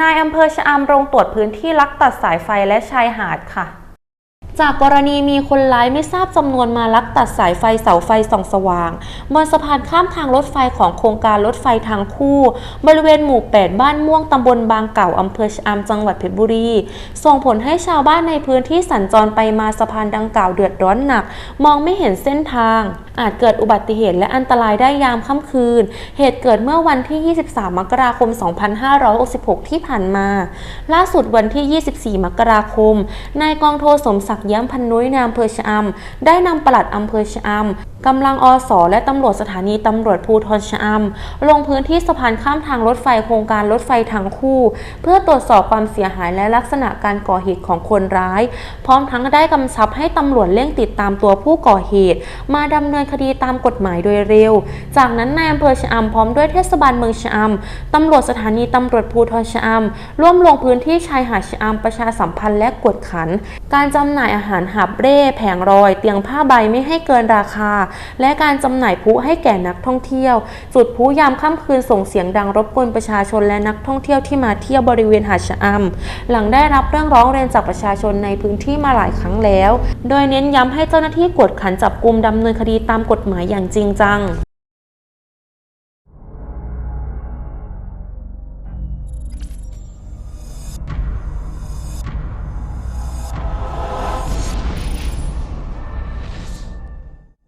นายอำเภอชะอำลงตรวจพื้นที่ลักตัดสายไฟและชายหาดค่ะ จากกรณีมีคนร้ายไม่ทราบจำนวนมาลักตัดสายไฟเสาไฟส่องสว่างบนสะพานข้ามทางรถไฟของโครงการรถไฟทางคู่ บริเวณหมู่ 8 บ้านม่วงตำบลบางเก่าอำเภอชะอำจังหวัดเพชรบุรี ส่งผลให้ชาวบ้านในพื้นที่สัญจรไปมาสะพานดังกล่าวเดือดร้อนหนัก มองไม่เห็นเส้นทาง อาจเกิดอุบัติเหตุและอันตรายได้ยามค่ำคืน เหตุเกิดเมื่อวันที่ 23 มกราคม 2566 ที่ผ่านมา ล่าสุดวันที่ 24 มกราคม นายกองโทสมศักดิ์ย้ำพันนุ้ยนามเภอชะอำได้นำปลัดอำเภอชะอำกำลังอสและตำรวจสถานีตำรวจภูธรชะอำลงพื้นที่สะพานข้ามทางรถไฟโครงการรถไฟทางคู่ เพื่อตรวจสอบความเสียหายและลักษณะการก่อเหตุของคนร้าย พร้อมทั้งได้กำชับให้ตำรวจเร่งติดตามตัวผู้ก่อเหตุ มาดำเนินคดีตามกฎหมายโดยเร็ว จากนั้นนายอำเภอชะอำพร้อมด้วยเทศบาลเมืองชะอำตำรวจสถานีตำรวจภูธรชะอำร่วมลงพื้นที่ชายหาดชะอำประชาสัมพันธ์และกวดขัน การจำหน่ายอาหารหับเร่แผงรอย เตียงผ้าใบไม่ให้เกินราคาและการจำหน่ายพลุให้แก่นักท่องเที่ยว จุดพลุยามค่ำคืนส่งเสียงดังรบกวนประชาชนและนักท่องเที่ยวที่มาเที่ยวบริเวณหาดชะอำหลังได้รับเรื่องร้องเรียนจากประชาชนในพื้นที่มาหลายครั้งแล้ว โดยเน้นย้ำให้เจ้าหน้าที่กวดขันจับกลุ่มดำเนินคดีตามกฎหมายอย่างจริงจัง